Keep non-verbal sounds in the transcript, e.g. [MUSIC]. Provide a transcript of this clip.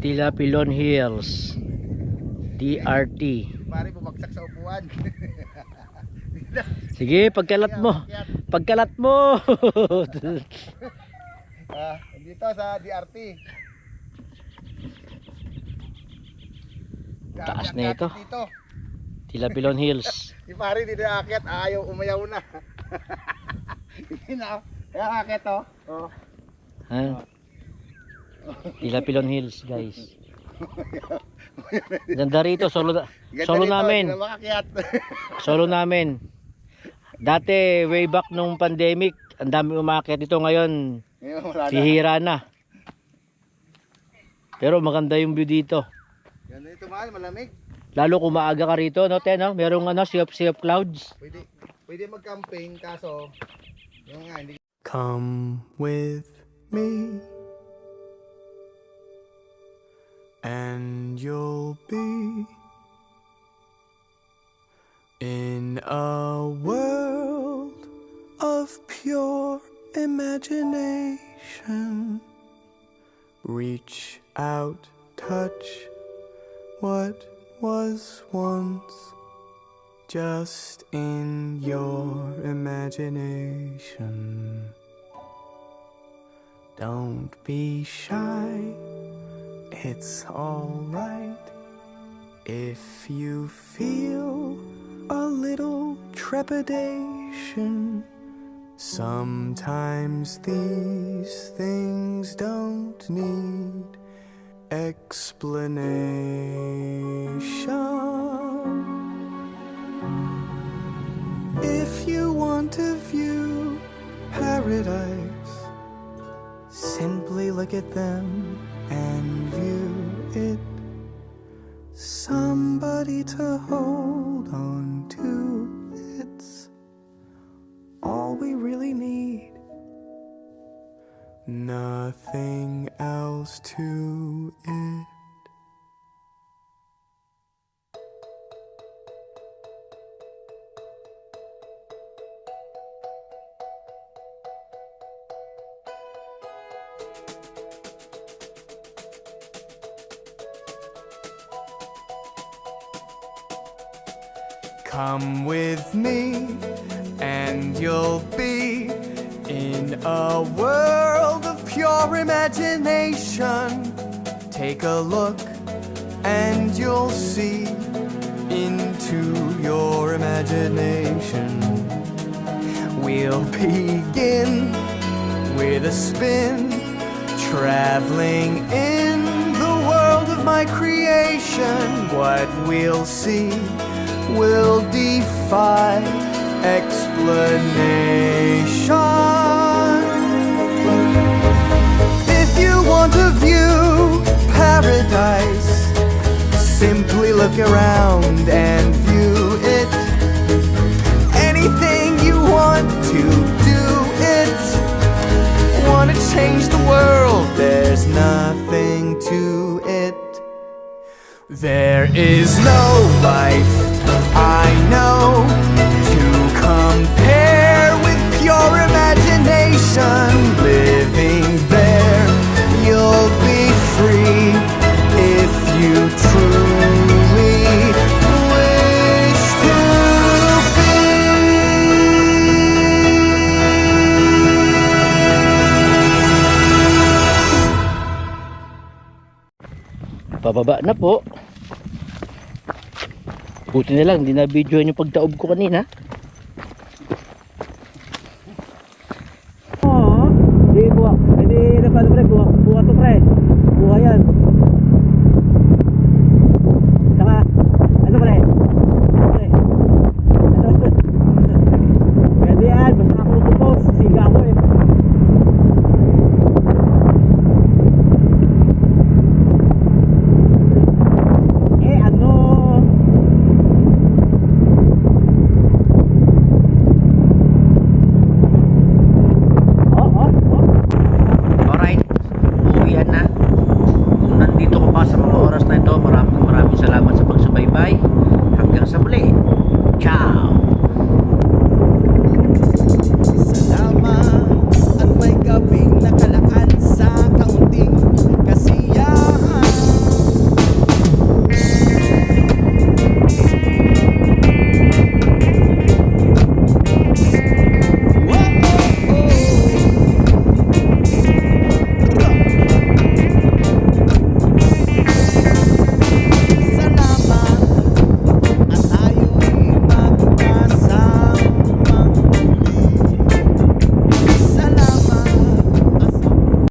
Tila Pilon Hills. DRT. Pare, bumagsak sa upuan. [LAUGHS] Sige, pagkalat mo. Pagkalat mo. [LAUGHS] Ah, dito sa DRT. Taas na ito. Tila Pilon Hills. [LAUGHS] Si pare dito aakyat, ayaw umayaw na. Hindi na. Kaya aakyat oh. Oh. Ha? Tila Pilon Hills, guys. Ganda rito, solo, Ganda solo namin. [LAUGHS] Solo namin. Dati, way back nung pandemic, ang dami umakyat dito ngayon. Wala na. Pero maganda yung view dito. Ganda ito mahal, malamig. Lalo kung maaga ka rito, no, te, no? Merong ano, sea of, sea of clouds. Pwede, pwede mag-camping, kaso, yung nga, hindi Come with me, and you'll be in a world of pure imagination. Reach out, touch what was once just in your imagination. Don't be shy, it's alright if you feel a little trepidation. Sometimes these things don't need explanation. If you want to view paradise, simply look at them Somebody to hold on to, it's all we really need. Nothing else to it. Come with me, and you'll be in a world of pure imagination. Take a look, and you'll see into your imagination. We'll begin with a spin, traveling in the world of my creation. What we'll see will defy explanation. If you want to view paradise, simply look around and view it. Anything you want to do it. Want to change the world? There's nothing to it. There is no life know to compare with pure imagination. Living there, you'll be free if you truly wish to be. Pababa na po. Buti na lang, hindi na video yung pagtaob ko kanina.